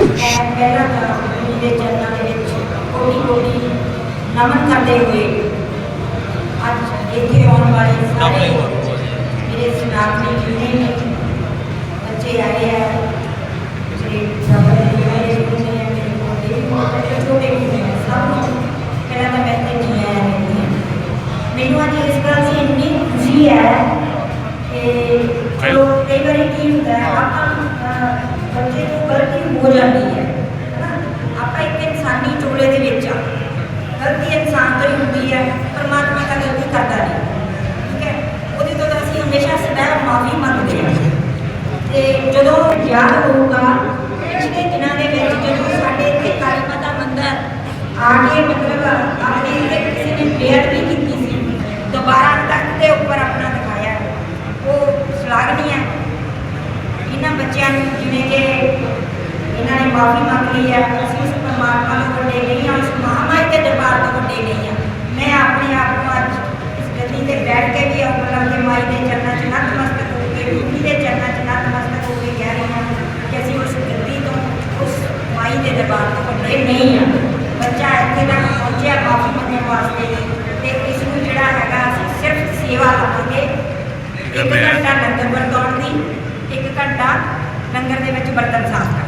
ਮੈਂ ਪਹਿਲਾਂ ਤਾਂ ਗੁਰੂ ਦੇ ਚਰਨਾਂ ਦੇ ਵਿੱਚ ਕੋਟੀ ਕੋਟੀ ਨਮਨ ਕਰਦੇ ਹੋਏ ਅੱਜ ਇੱਥੇ ਆਉਣ ਵਾਲੇ ਸਾਰੇ ਹੋ ਜਾਂਦੀ ਹੈ। ਹਨਾ ਆਪਾਂ ਇੱਕ ਇਨਸਾਨੀ ਜੋੜੇ ਦੇ ਵਿੱਚ ਆ। ਗਲਤੀ ਇਨਸਾਨ ਤੋਂ ਹੀ ਹੁੰਦੀ ਹੈ, ਪਰਮਾਤਮਾ ਤਾਂ ਗਲਤੀ ਕਰਦਾ ਨਹੀਂ। ਠੀਕ ਹੈ? ਉਹਦੇ ਤੋਂ ਤਾਂ ਅਸੀਂ ਹਮੇਸ਼ਾ ਸਦਾ ਮਾਫੀ ਮੰਗਦੇ ਹਾਂ। ਤੇ ਜਦੋਂ ਯਾਦ ਹੋਊਗਾ, ਪਿਛਲੇ ਦਿਨਾਂ ਦੇ ਵਿੱਚ ਜਦੋਂ ਸਾਡੇ ਇੱਥੇ ਕਾਲੀ ਮਾਤਾ ਮੰਦਰ ਆ ਕੇ ਮਤਲਬ ਆਪਣੇ ਇੱਥੇ ਕਿਸੇ ਨੇ ਪ੍ਰੇਅਰ ਵੀ ਕੀਤੀ ਸੀ ਦੁਬਾਰਾ ਤਖਤ ਦੇ ਉੱਪਰ ਆਪਣਾ ਦਿਖਾਇਆ ਉਹ ਸ਼ਲਾਘਨੀ ਹੈ ਇਹਨਾਂ ਬੱਚਿਆਂ ਨੂੰ ਜਿਵੇਂ ਕਿ ਇਹਨਾਂ ਨੇ ਲਈ ਹੈ ਅਸੀਂ ਉਸ ਪਰਮਾਤਮਾ ਤੋਂ ਵੱਡੇ ਨਹੀਂ ਹਾਂ ਉਸ ਮਹਾਮਾਈ ਦੇ ਦਰਬਾਰ ਤੋਂ ਵੱਡੇ ਨਹੀਂ ਹਾਂ। ਮੈਂ ਆਪਣੇ ਆਪ ਨੂੰ ਅੱਜ ਇਸ ਗੱਦੀ ਤੇ ਬੈਠ ਕੇ ਵੀ ਅਮਰਮ ਦੇ ਮਾਈ ਦੇ ਚਰਨਾਂ 'ਚ ਨਤਮਸਤਕ ਹੋ ਕੇ ਬੀਬੀ ਦੇ ਚਰਨਾਂ 'ਚ ਨਤਮਸਤਕ ਹੋ ਕੇ ਕਹਿ ਰਹੀ ਹਾਂ ਕਿ ਅਸੀਂ ਉਸ ਗੱਦੀ ਤੋਂ ਉਸ ਮਾਈ ਦੇ ਦਰਬਾਰ ਤੋਂ ਵੱਡੇ ਨਹੀਂ ਹਾਂ। ਬੱਚਾ ਇੱਥੇ ਤੱਕ ਪਹੁੰਚਿਆ ਮਾਫੀ ਮੰਗਣ ਵਾਸਤੇ ਤੇ ਇਸ ਨੂੰ ਜਿਹੜਾ ਹੈਗਾ ਅਸੀਂ ਸਿਰਫ ਸੇਵਾ ਲਵਾਂਗੇ। ਇੱਕ ਘੰਟਾ ਲੰਗਰ ਵਰਤਾਉਣ ਦੀ ਇੱਕ ਘੰਟਾ ਲੰਗਰ ਦੇ ਵਿੱਚ ਬਰਤਨ ਸਾਫ਼ ਕਰਨ।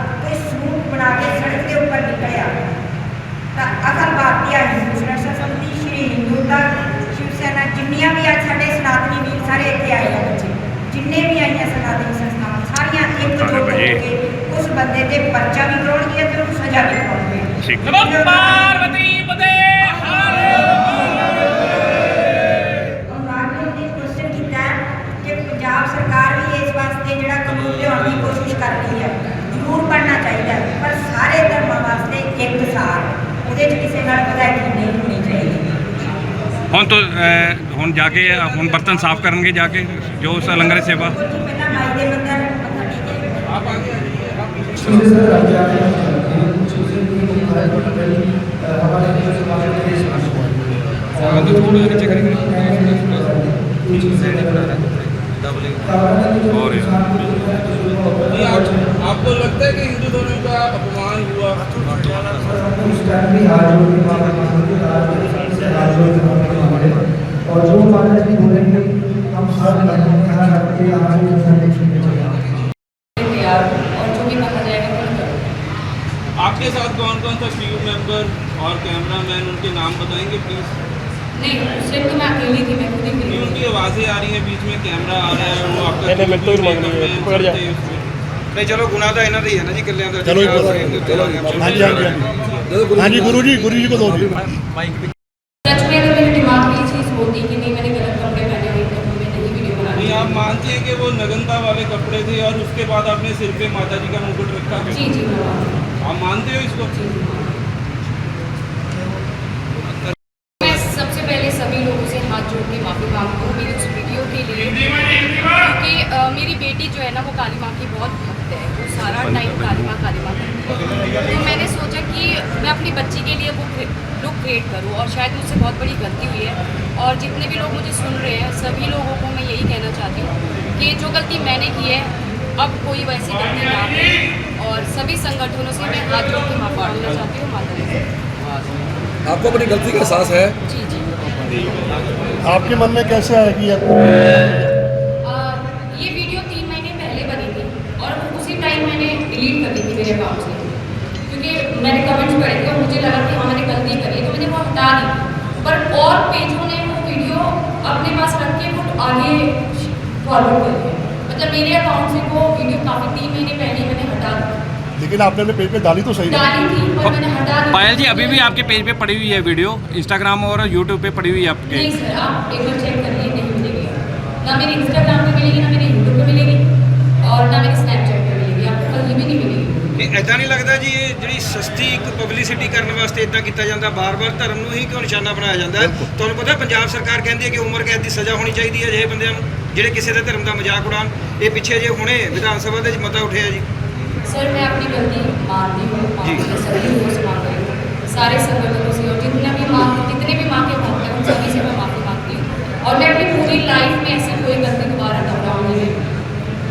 ਸ਼੍ਰੀ ਹਿੰਦੂ ਦਾ ਸ਼ਿਵ ਸੈਨਾ ਜਿੰਨੀਆਂ ਵੀ ਅੱਜ ਸਾਡੇ ਸਨਾਤਨੀ ਵੀਰ ਸਾਰੇ ਇੱਥੇ ਆਏ ਆ ਬੱਚੇ ਜਿੰਨੇ ਵੀ ਆਈਆਂ ਸਨਾਤਨੀ ਸੰਸਥਾਵਾਂ ਸਾਰੀਆਂ ਇੱਕ ਜੁਟ ਹੋ ਕੇ ਉਸ ਬੰਦੇ ਤੇ ਪਰਚਾ ਵੀ ਕਰਾਉਣਗੀਆਂ ਤੇ ਉਹਨੂੰ ਸਜ਼ਾ ਵੀ ਕਰਾਉਣਗੀਆਂ ਠੀਕ। ਨਮੋ ਪਾਰਵਤੀ ਪਤੇ ਉਹਨਾਂ ਨੇ ਕੁਐਸਚਨ ਕੀਤਾ ਹੈ ਕਿ ਪੰਜਾਬ ਸਰਕਾਰ ਵੀ ਇਸ ਵਾਸਤੇ ਜਿਹੜਾ ਕਾਨੂੰਨ ਲਿਆਉਣ ਦੀ ਕੋਸ਼ਿਸ਼ ਕਰ ਰਹੀ ਹੈ ਜ਼ਰੂਰ ਪੜਨਾ ਚਾਹੀਦਾ ਪਰ ਸਾਰੇ ਧਰਮਾਂ ਵਾਸਤੇ ਇੱਕ ਸਾਰ ਉਹਦੇ 'ਚ ਕਿਸੇ ਨਾਲ ਵਧਾਈ ਨਹੀਂ ਹੁਣ ਤੋਂ ਅਹ, ਹੁਣ ਜਾ ਕੇ ਅਹ, ਹੁਣ ਬਰਤਨ ਸਾਫ਼ ਕਰਨਗੇ ਜਾ ਕੇ ਜੋ ਉਸ ਲੰਗਰ ਦੀ ਸੇਵਾ ਪਹਿਲਾਂ ਮਾਈ ਦੇ ਮੰਦਰ ਮੱਥਾ ਟੇਕਿਆ ਆਪ आगे आइए इसलिए सर राज्य आगे कुछ उसे भी भारत में पहली हमारे देश से बाहर के देश में और तो थोड़ा नीचे करेंगे कुछ चीजें नहीं बना रहे और ये- नहीं, आप, आपको लगता है कि हिंदू धर्म का अपमान हुआ आपके साथ कौन कौन सा टीम मेंबर और कैमरा मैन उनके नाम बताएँगे प्लीज़ नहीं सिर्फ़ मैं अकेली थी मैं खुद ही उनकी आवाज़ें आ रही है बीच में कैमरा आ रहा है वो आपका नहीं चलो गुनाह तो इन्होंने ही है ना जी कल्याण चलो हाँ जी जी गुरु जी गुरु जी को दो माइक वाले कपड़े थे और उसके बाद आपने सिर पे माता जी का मुकुट रखा। जी जी। आप मानते हो इसको? जी जी मैं सबसे पहले सभी लोगों से हाथ जोड़ के माफ़ी मांगती हूँ। मेरी उस वीडियो के लिए क्योंकि मेरी बेटी जो है ना वो काली माँ की बहुत भक्त है वो सारा टाइम कालिमा कालिमा करती है। तो मैंने सोचा कि मैं अपनी बच्ची के लिए वो लुक क्रिएट करूँ और शायद मुझसे बहुत बड़ी गलती हुई है। और जितने भी लोग मुझे सुन रहे हैं सभी लोगों को मैं यही कहना चाहती हूँ कि जो गलती मैंने की है अब कोई वैसी गलती ना करे और सभी संगठनों से मैं हाथ जोड़ के माफ़ी मांगना चाहती हूँ माता जी आपको अपनी गलती का एहसास है? जी जी। आपके मन में कैसे आया कि आप आ, ये वीडियो तीन महीने पहले बनी थी और उसी टाइम मैंने डिलीट कर दी थी मेरे अकाउंट से क्योंकि मैंने कमेंट्स पढ़े थे और मुझे लगा कि हाँ मैंने गलती करी है तो मैंने वो हटा दी पर और पेज होने वो वीडियो अपने पास रख के वो आगे फॉलो करते हैं मतलब मेरे अकाउंट से वो वीडियो काफ़ी तीन महीने पहले मैंने हटा दिया लेकिन आपने अपने पेज पे डाली तो सही डाली थी पर मैंने हटा दी। पायल जी अभी भी आपके पेज पे पड़ी हुई है वीडियो इंस्टाग्राम और यूट्यूब पे पड़ी हुई है आपके? नहीं सर आप एक बार चेक करिए नहीं मिलेगी। ना मेरे इंस्टाग्राम पे मिलेगी ना मेरे यूट्यूब पे मिलेगी और ना मेरे स्नैपचैट पे मिलेगी। आपको कहीं भी नहीं मिलेगी। ऐसा नहीं लगा ਜੀ ਇਹ ਜਿਹੜੀ ਸਸਤੀ ਇੱਕ ਪਬਲਿਸਿਟੀ ਕਰਨ ਵਾਸਤੇ ਇਦਾਂ ਕੀਤਾ ਜਾਂਦਾ ਬਾਰ-ਬਾਰ ਧਰਮ ਨੂੰ ਹੀ ਕਿਉਂ ਨਿਸ਼ਾਨਾ ਬਣਾਇਆ ਜਾਂਦਾ ਤੁਹਾਨੂੰ ਪਤਾ ਪੰਜਾਬ ਸਰਕਾਰ ਕਹਿੰਦੀ ਹੈ ਕਿ ਉਮਰ ਕੈਦ ਦੀ ਸਜ਼ਾ ਹੋਣੀ ਚਾਹੀਦੀ ਹੈ ਅਜਿਹੇ ਬੰਦਿਆਂ ਨੂੰ ਜਿਹੜੇ ਕਿਸੇ ਦੇ ਧਰਮ ਦਾ ਮਜ਼ਾਕ ਉਡਾਉਣ। ਇਹ ਪਿੱਛੇ ਜੇ ਹੁਣੇ ਵਿਧਾਨ ਸਭਾ ਦੇ ਵਿੱਚ ਮਤਾ ਉਠਿਆ ਜੀ। ਸਰ ਮੈਂ ਆਪਣੀ ਗਲਤੀ ਮਾਫੀ ਮੰਗਦੀ ਹਾਂ ਸਾਰੇ ਸੰਗਤ